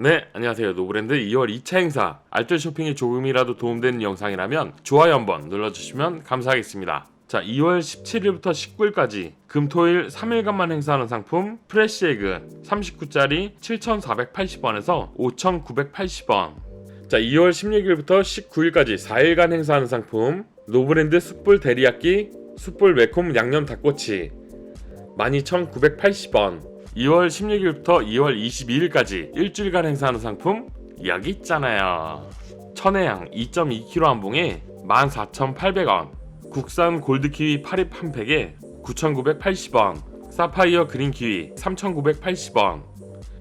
네, 안녕하세요. 노브랜드 2월 2차 행사 알뜰 쇼핑에 조금이라도 도움되는 영상이라면 좋아요 한번 눌러주시면 감사하겠습니다. 자, 2월 17일부터 19일까지 금토일 3일간만 행사하는 상품 프레시에그 39짜리 7,480원에서 5,980원. 자, 2월 16일부터 19일까지 4일간 행사하는 상품 노브랜드 숯불 데리야끼 숯불 매콤 양념 닭꼬치 12,980원. 2월 16일부터 2월 22일까지 일주일간 행사하는 상품 여기 있잖아요. 천혜향 2.2kg 한 봉에 14,800원. 국산 골드키위 파립 한 팩에 9,980원. 사파이어 그린키위 3,980원.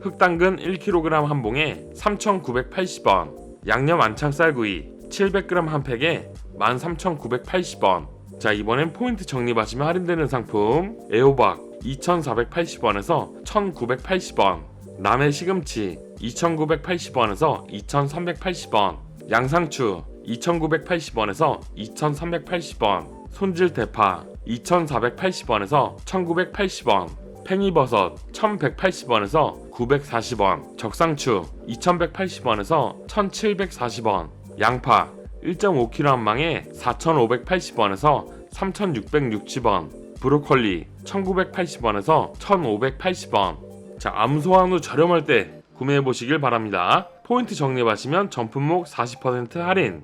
흑당근 1kg 한 봉에 3,980원. 양념 안창살구이 700g 한 팩에 13,980원. 자 이번엔 포인트 적립하시면 할인되는 상품 애호박 2,480원에서 1,980원 남해 시금치 2,980원에서 2,380원 양상추 2,980원에서 2,380원 손질 대파 2,480원에서 1,980원 팽이버섯 1,180원에서 940원 적상추 2,180원에서 1,740원 양파 1.5kg 한 망에 4,580원에서 3,660원 브로콜리 1,980원에서 1,580원. 자 암소한우 저렴할 때 구매해 보시길 바랍니다. 포인트 적립하시면 전품목 40% 할인.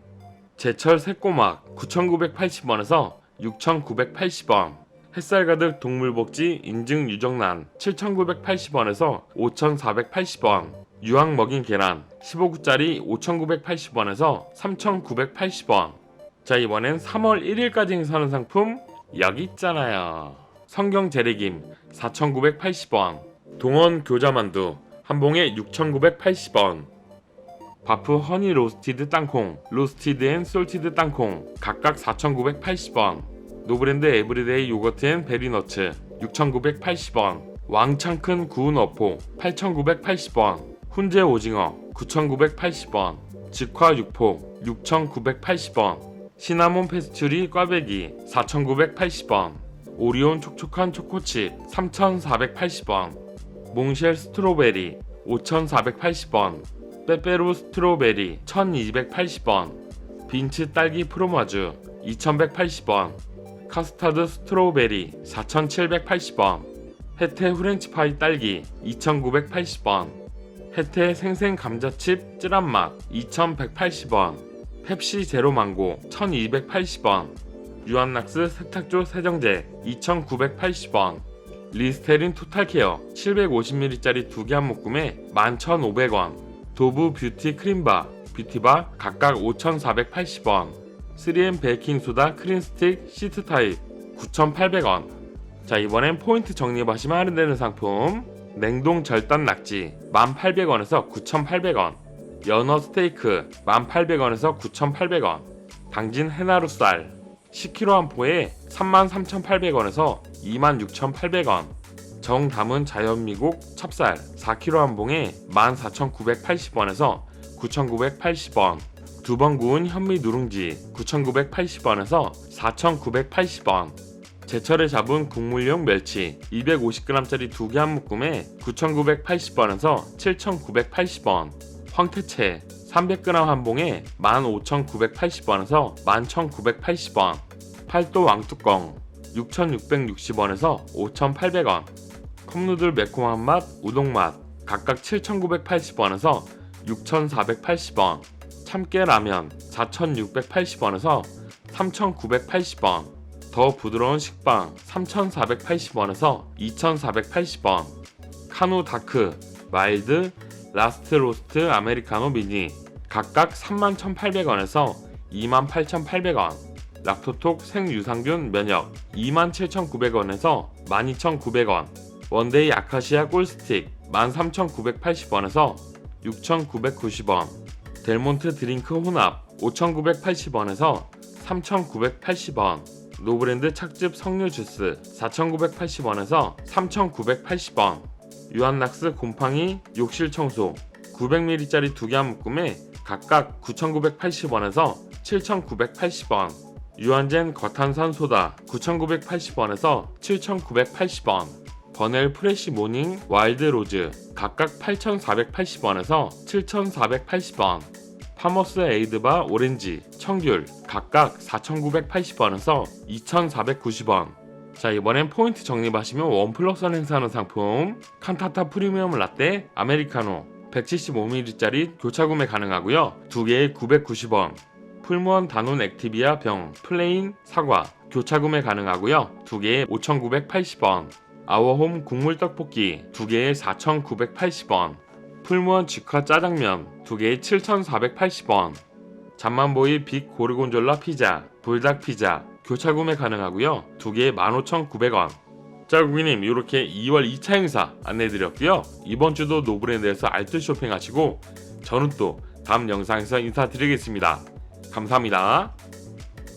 제철 새꼬막 9,980원에서 6,980원. 햇살 가득 동물복지 인증 유정란 7,980원에서 5,480원. 유황 먹인 계란 15구짜리 5,980원에서 3,980원. 자 이번엔 3월 1일까지 행사하는 상품 여기 있잖아요 성경 재래김 4,980원 동원 교자만두 한 봉에 6,980원 바프 허니 로스티드 땅콩 로스티드 앤 솔티드 땅콩 각각 4,980원 노브랜드 에브리데이 요거트 앤 베리너츠 6,980원 왕창 큰 구운 어포 8,980원 훈제 오징어 9,980원 직화 육포 6,980원 시나몬 페스츄리 꽈배기 4,980원 오리온 촉촉한 초코칩 3,480원 몽쉘 스트로베리 5,480원 빼빼로 스트로베리 1,280원 빈츠 딸기 프로마주 2,180원 카스타드 스트로베리 4,780원 혜태 후렌치파이 딸기 2,980원 혜태 생생 감자칩 찌란맛 2,180원 펩시 제로 망고 1,280원 유한낙스 세탁조 세정제 2,980원. 리스테린 토탈케어 750ml짜리 두 개 한 묶음에 11,500원. 도브 뷰티 크림바 뷰티바 각각 5,480원. 3M 베이킹소다 크림스틱 시트 타입 9,800원. 자 이번엔 포인트 적립하시면 할인되는 상품. 냉동 절단 낙지 1,800원에서 9,800원. 연어 스테이크 1,800원에서 9,800원. 당진 해나루 쌀 10kg 한 포에 33,800원에서 26,800원. 정 담은 자연미국 찹쌀 4kg 한 봉에 14,980원에서 9,980원. 두 번 구운 현미 누룽지 9,980원에서 4,980원. 제철에 잡은 국물용 멸치 250g짜리 두 개 한 묶음에 9,980원에서 7,980원 황태채 300g 한 봉에 15,980원에서 11,980원 팔도 왕뚜껑 6,660원에서 5,800원 컵누들 매콤한 맛 우동맛 각각 7,980원에서 6,480원 참깨 라면 4,680원에서 3,980원 더 부드러운 식빵 3,480원에서 2,480원 카누 다크 마일드 라스트 로스트 아메리카노 미니. 각각 31,800원에서 28,800원. 락토톡 생유산균 면역. 27,900원에서 12,900원. 원데이 아카시아 꿀스틱. 13,980원에서 6,990원. 델몬트 드링크 혼합. 5,980원에서 3,980원. 노브랜드 착즙 석류 주스. 4,980원에서 3,980원 유한락스 곰팡이 욕실 청소 900ml짜리 두 개 한 묶음에 각각 9,980원에서 7,980원 유한젠 거탄산 소다 9,980원에서 7,980원 버넬 프레시 모닝 와일드 로즈 각각 8,480원에서 7,480원 파머스 에이드바 오렌지 청귤 각각 4,980원에서 2,490원 자 이번엔 포인트 적립하시면 원 플러스 원 행사하는 상품. 칸타타 프리미엄 라떼 아메리카노 175ml짜리 교차 구매 가능하고요. 두 개에 990원. 풀무원 다논 액티비아 병 플레인 사과 교차 구매 가능하고요. 두 개에 5,980원. 아워홈 국물 떡볶이 두 개에 4,980원. 풀무원 직화 짜장면 두 개에 7,480원. 잠만보이 빅 고르곤졸라 피자 불닭 피자 교차 구매 가능하고요. 두 개에 15,900원. 자 고객님 이렇게 2월 2차 행사 안내해드렸고요. 이번 주도 노브랜드에서 알뜰 쇼핑하시고 저는 또 다음 영상에서 인사드리겠습니다. 감사합니다